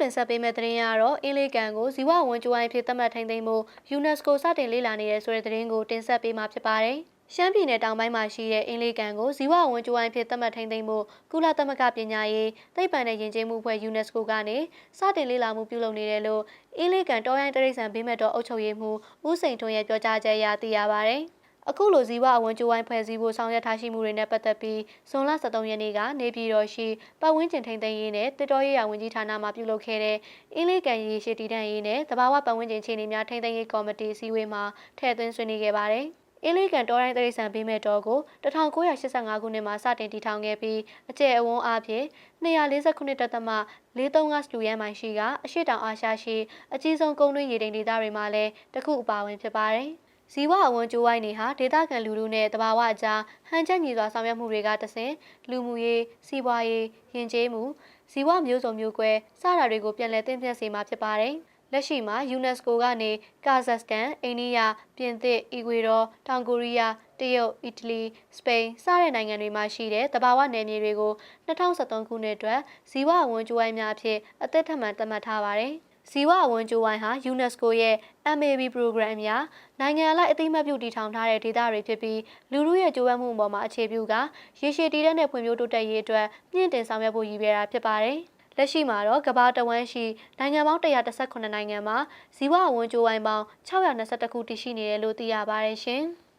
တင်ဆက်ပေးမယ့်သတင်းကတော့အင်းလေးကန်ကိုဇီဝဝန်ကျိုးအိုင်းဖြစ်သတ်မှတ်ထိန်းသိမ်းမှု UNESCO စတင်လေ့လာနေတဲ့ဆိုတဲ့သတင်းကိုတင်ဆက်ပေးမှာဖြစ်ပါတယ်။ရှမ်းပြည်နယ်တောင်ပိုင်းမှာရှိတဲ့အင်းလေးကန်ကိုဇီဝဝန်ကျိုးအိုင်းဖြစ်သတ်မှတ်ထိန်းသိမ်းမှုကုလသမဂ္ဂပညာရေးသိပ္ပံနဲ့ယဉ်ကျေးမှုအဖွဲ့ UNESCO ကနေစတင်လေ့လာမှုပြုလုပ်နေတယ်လို့အင်းလေးကန်တောရိုင်းတရိတ်ဆန်ဘေးမဲ့တော်အုပ်ချုပ်ရေးမှူးဦးစိန်ထွန်းရဲ့ပြောကြားချက်အရသိရပါတယ်။ အခုလိုဇီဝအဝန်ကျိုးဝိုင်းဖွဲ့စည်းဖို့ဆောင်ရွက်ထားရှိမှုတွေနဲ့ပတ်သက်ပြီးဇွန်လ23ရက်နေ့ကနေပြည်တော်ရှိပတ်ဝန်းကျင်ထိန်းသိမ်းရေးနဲ့တစ်တော်ရေးရာဝန်ကြီးဌာနမှပြုလုပ်ခဲ့တဲ့အင်းလေးကန်ရေရှိတည်တံ့ရေးနဲ့တဘာဝပတ်ဝန်းကျင်ခြေအနေများထိန်းသိမ်းရေးကော်မတီအစည်းအဝေးမှာထည့်သွင်းဆွေးနွေးခဲ့ပါတယ်။အင်းလေးကန်တော်ရိုင်းတရိတ်ဆန်ဘေးမဲ့တော်ကို1985ခုနှစ်မှာစတင်တည်ထောင်ခဲ့ပြီးအကျယ်အဝန်းအားဖြင့်249တက်သမ435စလူရန်မိုင်ရှိကအရှိတောင်အာရှရှိအကြီးဆုံးကုန်းတွင်းရေတိမ်ဒေသတွေမှာလည်းတစ်ခုအပါအဝင်ဖြစ်ပါတယ်။ ဇီဝအဝန်ကျိုးဝိုင်းတွေဟာဒေသခံလူထုနဲ့တဘာဝအကြားဟန်ချက်ညီစွာဆောင်ရွက်မှုတွေကတဆင့်လူမှုရေးစီးပွားရေးယဉ်ကျေးမှုဇီဝမျိုးစုံမျိုးကွဲစတာတွေကိုပြန်လည်သင့်မြတ်စေမှာဖြစ်ပါတယ်။လက်ရှိမှာ UNESCO ကနေကာဇက်စတန်၊အိန္ဒိယ၊ပြင်သစ်၊အီကွေဒေါ၊တောင်ကိုရီးယား၊တရုတ်၊အီတလီ၊စပိန်စတဲ့နိုင်ငံတွေမှာရှိတဲ့တဘာဝနယ်မြေတွေကို2023ခုနှစ်အတွက်ဇီဝအဝန်ကျိုးဝိုင်းများအဖြစ်အသက်ထက်မှန်သတ်မှတ်ထားပါတယ်။ ဇီဝအဝန်ကျိုးဝိုင်းဟာ UNESCO ရဲ့ MAB program အရနိုင်ငံအလိုက်အသိအမှတ်ပြုတည်ထောင်ထားတဲ့ဒေသတွေဖြစ်ပြီးလူမှုရဲ့ကြိုးပမ်းမှုအပေါ်မှာအခြေပြုကရေရှည်တည်တဲ့ဖွံ့ဖြိုးတိုးတက်ရေးအတွက်မြင့်တင်ဆောင်ရွက်ဖို့ရည်ရွယ်တာဖြစ်ပါတယ်။လက်ရှိမှာတော့ကမ္ဘာတဝန်းရှိနိုင်ငံပေါင်း118နိုင်ငံမှာဇီဝအဝန်ကျိုးဝိုင်းပေါင်း622ခုတည်ရှိနေတယ်လို့သိရပါတယ်ရှင်။